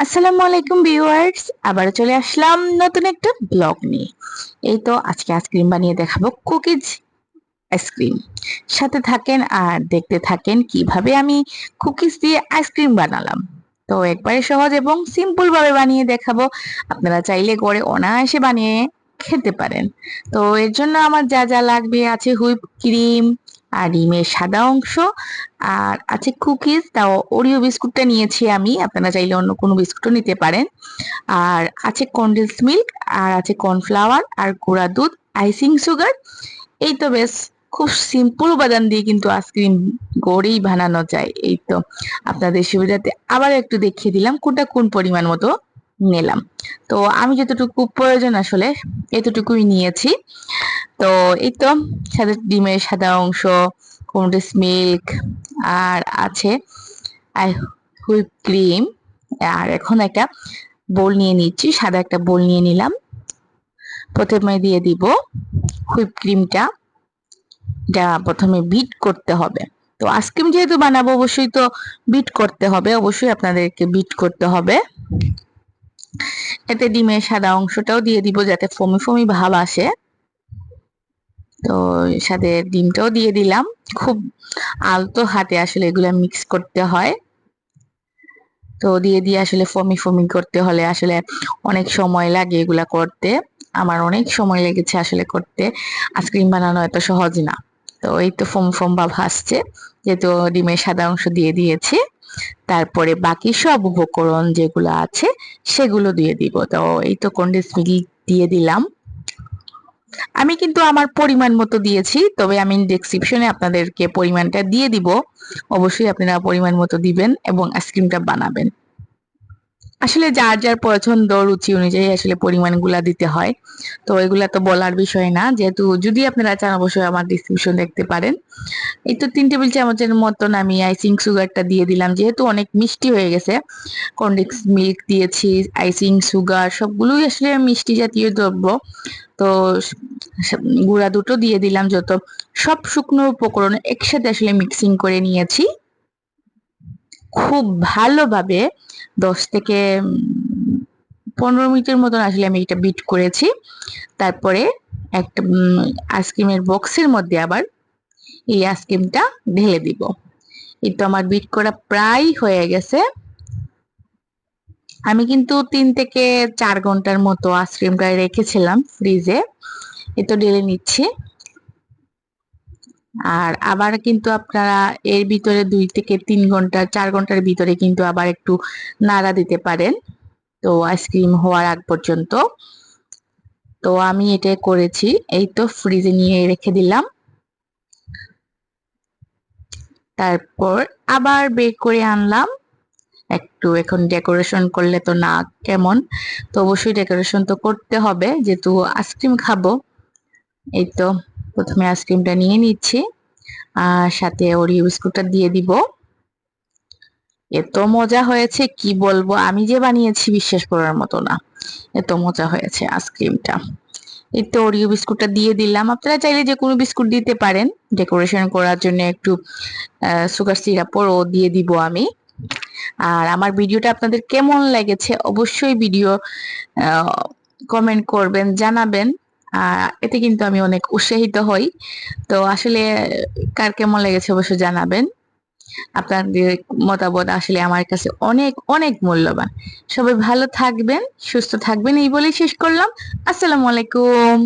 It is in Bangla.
আসসালামু আলাইকুম ভিউয়ার্স আবার চলে আসলাম নতুন একটা ব্লগ নিয়ে। এই তো আজকে আইসক্রিম বানিয়ে দেখাবো কুকিজ আইসক্রিম সাথে থাকেন আর দেখতে থাকেন কীভাবে আমি কুকিজ দিয়ে আইসক্রিম বানালাম। তো একবারে সহজ এবং সিম্পল ভাবে বানিয়ে দেখাবো। আপনারা চাইলে করে অনায়াসে বানিয়ে খেতে পারেন। তো এর জন্য আমার যা যা লাগবে আছে হুইপ ক্রিম আর ডিমের সাদা অংশ। আর আছে কুকিজ, তাও ওরিও বিস্কুটটা নিয়েছি আমি। আপনারা চাইলে অন্য কোনো বিস্কুটও নিতে পারেন। আর আছে কন্ডেন্স মিল্ক আর আছে কর্নফ্লাওয়ার আর গুঁড়া দুধ আইসিং সুগার এই তো বেশ, খুব সিম্পল উপাদান দিয়ে কিন্তু আইসক্রিম গড়েই বানানো যায়। এই তো, আপনাদের সুবিধাতে আবার একটু দেখিয়ে দিলাম কোনটা কোন পরিমাণ মতো। নিলাম। তো আমি যতটুকু প্রয়োজন আসলে এতটুকুই নিয়েছি। তো এই তো সাদা ডিমের সাদা অংশ কন্ডেন্স মিল্ক আর আছে হুইপ ক্রিম আর এখন একটা বোল নিয়ে নিচ্ছি, সাদা একটা বোল নিয়ে নিলাম। প্রথমে দিয়ে দিব হুইপ ক্রিমটা যা প্রথমে বিট করতে হবে। তো আইসক্রিম যেহেতু বানাবো, অবশ্যই তো বিট করতে হবে, অবশ্যই আপনাদেরকে বিট করতে হবে। এতে ডিমের সাদা অংশটাও দিয়ে দিব যাতে ফমি ফমি ভাব আসে। তো সাথে ডিমটাও দিয়ে দিলাম। খুব আলতো হাতে আসলে এগুলো মিক্স করতে হয়। তো দিয়ে দিয়ে আসলে ফমি ফমি করতে হলে আসলে অনেক সময় লাগে এগুলা করতে। আমার অনেক সময় লেগেছে আসলে করতে। আইসক্রিম বানানো এত সহজ না। তো এই তো ফোম ফোম ভাব আসছে। যেহেতু ডিমের সাদা অংশ দিয়ে দিয়েছি। তারপরে বাকি সব উপকরণ যেগুলো আছে সেগুলো দিয়ে দিব। তো এই তো কন্ডেন্স মিল্ক দিয়ে দিলাম। আমি কিন্তু আমার পরিমাণ মতো দিয়েছি, তবে আমি ডেসক্রিপশনে আপনাদেরকে পরিমাণটা দিয়ে দিব। অবশ্যই আপনারা পরিমাণ মতো দিবেন এবং আইসক্রিমটা বানাবেন। আসলে যার যার পছন্দ রুচি অনুযায়ী আসলে পরিমাণগুলা দিতে হয়। তো এগুলা তো বলার বিষয় না। যেহেতু যদি আপনারা চান অবশ্যই আমার ডিসক্রিপশন দেখতে পারেন। এই তো তিন টেবিল চামচের মতন আমি আইসিং সুগারটা দিয়ে দিলাম। যেহেতু অনেক মিষ্টি হয়ে গেছে কন্ডেক্স মিল্ক দিয়েছি আইসিং সুগার সবগুলোই আসলে মিষ্টি জাতীয় দ্রব্য। তো গুঁড়া দুটো দিয়ে দিলাম যত সব শুকনো উপকরণ একসাথে আসলে মিক্সিং করে নিয়েছি। খুব ভালোভাবে দশ থেকে পনেরো মিনিটের মতন আসলে আমি এটা বিট করেছি। তারপরে একটা আইসক্রিমের বক্সের মধ্যে আবার এই আইসক্রিমটা ঢেলে দিব। এই তো আমার বিট করা প্রায় হয়ে গেছে। আমি কিন্তু তিন থেকে চার ঘণ্টার মতো আইসক্রিমটা রেখেছিলাম ফ্রিজে এ। তো ঢেলে নিচ্ছি। আর আবার কিন্তু আপনারা এর ভিতরে দুই থেকে তিন ঘণ্টা, চার ঘণ্টার ভিতরে কিন্তু আবার একটু নাড়া দিতে পারেন। তো আইসক্রিম হওয়ার আগ পর্যন্ত। তো আমি এটা করেছি, এই তো ফ্রিজে নিয়ে রেখে দিলাম। তারপর আবার বের করে আনলাম। একটু এখন ডেকোরেশন করলে তো না কেমন, তো অবশ্যই ডেকোরেশন তো করতে হবে, যেহেতু আইসক্রিম খাব। এই তো প্রথমে আইসক্রিমটা নিয়ে নিচ্ছি, আর সাথে ওরিও বিস্কুটটা দিয়ে দিব। এত মজা হয়েছে, কি বলব? আমি যে বানিয়েছি বিশ্বাস করার মতো না। এত মজা হয়েছে আইসক্রিমটা। এই তো ওরিও বিস্কুটটা দিয়ে দিলাম। আপনারা চাইলে যে কোনো বিস্কুট দিতে পারেন। ডেকোরেশন করার জন্য একটু সুগার সিরাপও দিয়ে দিব আমি। আর আমার ভিডিওটা আপনাদের কেমন লেগেছে অবশ্যই ভিডিও কমেন্ট করবেন, জানাবেন। এতে কিন্তু আমি অনেক উৎসাহিত হই। তো আসলে কার কেমন লেগেছে অবশ্য জানাবেন। আপনাদের মতামত আসলে আমার কাছে অনেক অনেক মূল্যবান। সবাই ভালো থাকবেন, সুস্থ থাকবেন, এই বলেই শেষ করলাম। আসসালামু আলাইকুম।